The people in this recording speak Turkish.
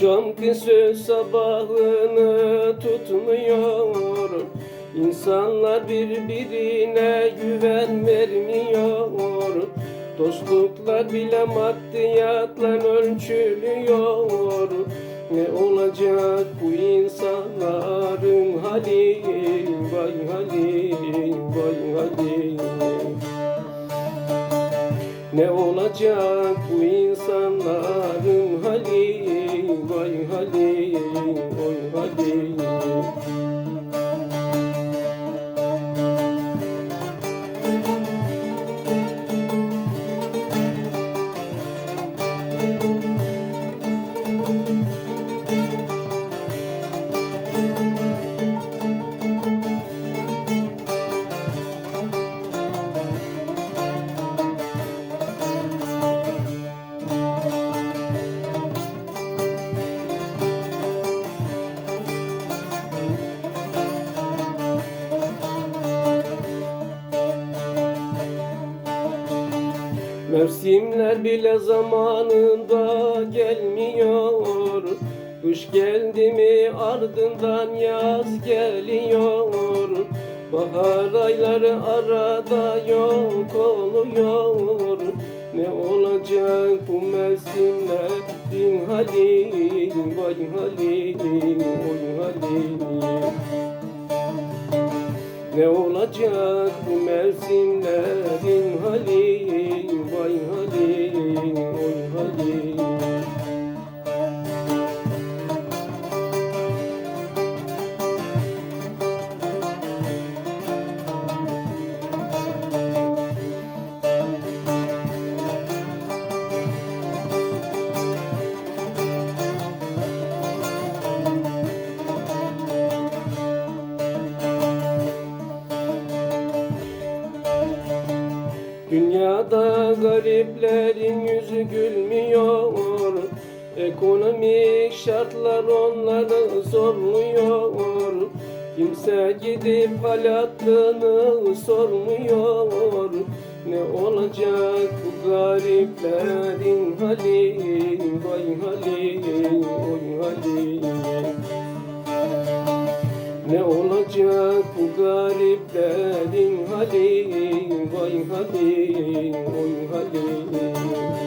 Söz sabahını tutmuyor. İnsanlar birbirine güven vermiyor. Dostluklar bile maddiyatla ölçülüyor. Ne olacak bu insanların hali? Vay hali, vay hali. Ne olacak bu insanların hali Hali, oy hali Mevsimler bile zamanında gelmiyor. Kış geldi mi ardından yaz geliyor. Bahar ayları arada yok oluyor. Ne olacak bu mevsimlerin hali Vay hali, oy hali ne olacak bu mevsimlerin hali Vay hali, Dünyada gariplerin yüzü gülmüyor. Ekonomik şartlar onları zorluyor. Kimse gidip hal sormuyor. Ne olacak bu gariplerin hali? Vay hali, oy hali ne olacak bu gariplerin hali? Vay hali, oy hali